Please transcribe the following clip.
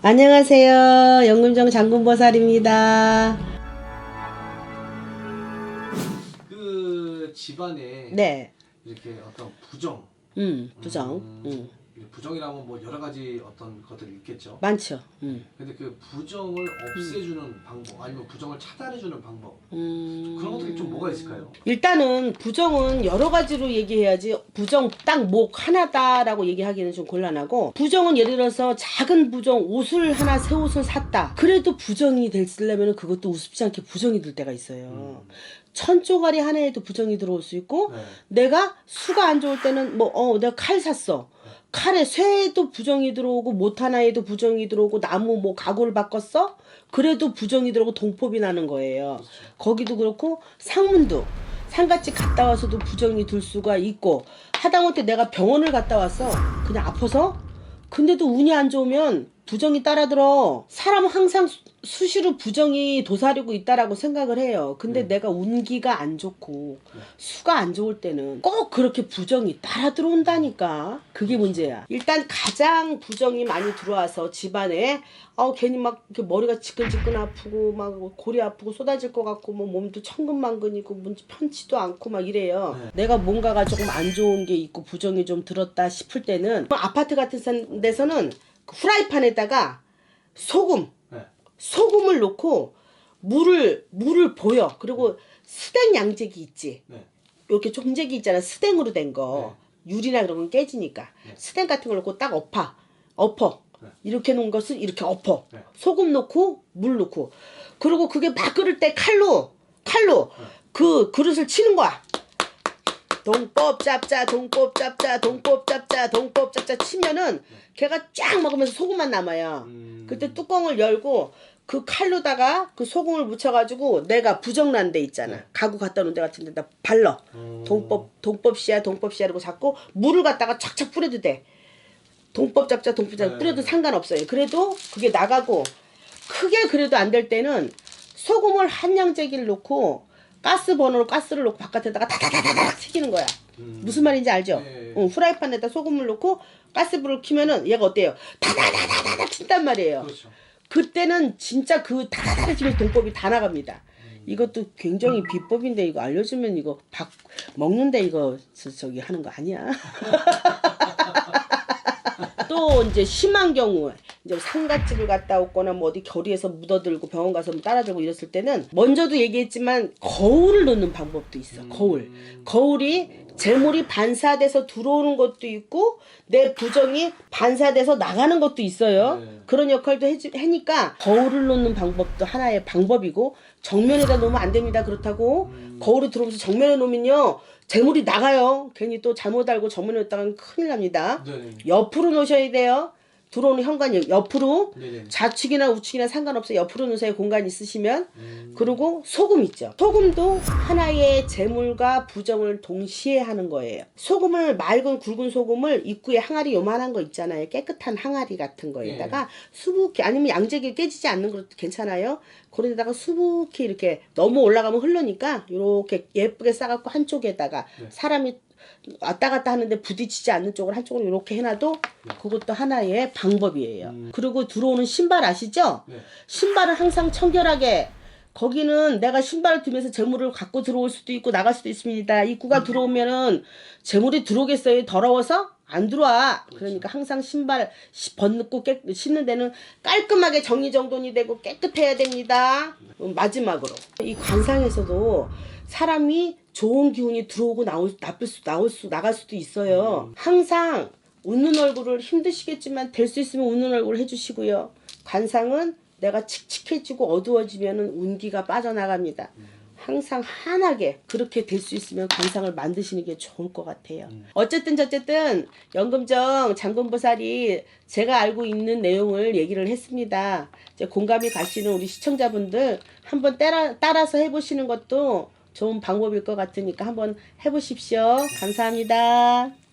안녕하세요. 연금정 장군보살입니다. 그 집안에 네. 이렇게 어떤 부정, 음, 부정. 음, 음, 부정이라면 뭐 여러 가지 어떤 것들이 있겠죠. 많죠. 음. 근데 그 부정을 없애주는 방법, 아니면 부정을 차단해주는 방법 음. 그런 것들이 좀 뭐가 있을까요? 일단은 부정은 여러 가지로 얘기해야지 부정 딱 목 하나다라고 얘기하기는 좀 곤란하고 부정은 예를 들어서 작은 부정 옷을 하나 새 옷을 샀다 그래도 부정이 됐으려면 그것도 우습지 않게 부정이 될 때가 있어요 천 쪼가리 하나에도 부정이 들어올 수 있고 네. 내가 수가 안 좋을 때는 뭐 어 내가 칼 샀어 칼에 쇠에도 부정이 들어오고 못 하나에도 부정이 들어오고 나무 뭐 가구를 바꿨어? 그래도 부정이 들어오고 동법이 나는 거예요. 거기도 그렇고 상문도. 상갓집 갔다 와서도 부정이 들 수가 있고 하다못해 내가 병원을 갔다 왔어 그냥 아파서? 근데도 운이 안 좋으면 부정이 따라들어. 사람은 항상 수- 수시로 부정이 도사리고 있다라고 생각을 해요. 근데 내가 운기가 안 좋고 수가 안 좋을 때는 꼭 그렇게 부정이 따라 들어온다니까. 그게 문제야. 일단 가장 부정이 많이 들어와서 집안에 어 괜히 막 머리가 지끈지끈 아프고 막 골이 아프고 쏟아질 것 같고 뭐 몸도 천근만근이고 뭔지 편치도 않고 막 이래요. 네. 내가 뭔가가 조금 안 좋은 게 있고 부정이 좀 들었다 싶을 때는 아파트 같은 산- 데서는 그 후라이팬에다가 소금 네. 소금을 넣고 물을 물을 보여 그리고 스댕 양재기 있지 네. 이렇게 종재기 있잖아 스댕으로 된거 유리나 그런 건 깨지니까 네. 스댕 같은 걸 넣고 딱 엎어 엎어 네. 이렇게 놓은 것을 이렇게 엎어 네. 소금 넣고 물 넣고 그리고 그게 막 끓을 때 칼로 칼로 네. 그 그릇을 치는 거야 동법 잡자 동법 잡자 동법 잡자 동법 잡자 치면은 걔가 쫙 먹으면서 소금만 남아요 음, 그때 뚜껑을 열고 그 칼로다가 그 소금을 묻혀가지고 내가 부정난 데 있잖아. 네. 가구 갖다 놓은 데 같은 데다 발라. 음, 동법 동법씨야 동법씨야 라고 자꾸 물을 갖다가 착착 뿌려도 돼. 동법 잡자 동법 잡자 네. 뿌려도 상관없어요. 그래도 그게 나가고 크게 그래도 안 될 때는 소금을 한 양재기를 놓고 가스 버너로 가스를 놓고 바깥에다가 다다다다닥 튀기는 거야. 음, 무슨 말인지 알죠? 네. 응, 프라이팬에다 소금을 넣고 가스불을 켜면은 얘가 어때요? 다다다다다닥 튄단 말이에요. 그렇죠. 그때는 진짜 그 다다다닥 튀면 동법이 다 나갑니다. 이것도 굉장히 비법인데 이거 알려주면 이거 박 먹는데 이거 저, 저기 하는 거 아니야? 또 이제 심한 경우 이제 상갓집을 갔다 오거나 뭐 어디 거리에서 묻어들고 병원 가서 뭐 따라들고 이랬을 때는 먼저도 얘기했지만 거울을 넣는 방법도 있어. 거울. 거울이 재물이 반사돼서 들어오는 것도 있고 내 부정이 반사돼서 나가는 것도 있어요. 네. 그런 역할도 해주, 하니까 거울을 놓는 방법도 하나의 방법이고 정면에다 놓으면 안 됩니다. 그렇다고 거울이 들어오면서 정면에 놓으면요 재물이 나가요. 괜히 또 잘못 알고 정면에 놓다가는 큰일 납니다. 네네. 옆으로 놓으셔야 돼요. 들어오는 현관이 옆으로 네네. 좌측이나 우측이나 상관없어요. 옆으로 놓으세요. 공간 있으시면. 음, 그리고 소금 있죠. 소금도 하나의 재물과 부정을 동시에 하는 거예요. 소금을 맑은 굵은 소금을 입구에 항아리 요만한 거 있잖아요. 깨끗한 항아리 같은 거에다가 수북히 아니면 양재기 깨지지 않는 것도 괜찮아요. 그런 데다가 수북히 이렇게 너무 올라가면 흐르니까 이렇게 예쁘게 싸갖고 한쪽에다가 네. 사람이 왔다 갔다 하는데 부딪히지 않는 쪽을 한쪽으로 이렇게 해놔도 그것도 하나의 방법이에요. 음. 그리고 들어오는 신발 아시죠? 네. 신발을 항상 청결하게 거기는 내가 신발을 들면서 재물을 갖고 들어올 수도 있고 나갈 수도 있습니다. 입구가 들어오면은 재물이 들어오겠어요? 더러워서? 안 들어와. 그러니까 항상 신발 시- 벗고 깨, 신는 데는 깔끔하게 정리정돈이 되고 깨끗해야 됩니다. 음, 마지막으로 이 관상에서도 사람이 좋은 기운이 들어오고 나올 나쁠 수 나올 수 나갈 수도 있어요. 항상 웃는 얼굴을 힘드시겠지만 될 수 있으면 웃는 얼굴 해주시고요. 관상은 내가 칙칙해지고 어두워지면은 운기가 빠져나갑니다. 항상 환하게 그렇게 될 수 있으면 관상을 만드시는 게 좋을 것 같아요. 어쨌든 저쨌든 연금정 장군보살이 제가 알고 있는 내용을 얘기를 했습니다. 이제 공감이 가시는 우리 시청자분들 한번 따라, 따라서 해보시는 것도 좋은 방법일 것 같으니까 한번 해보십시오. 감사합니다.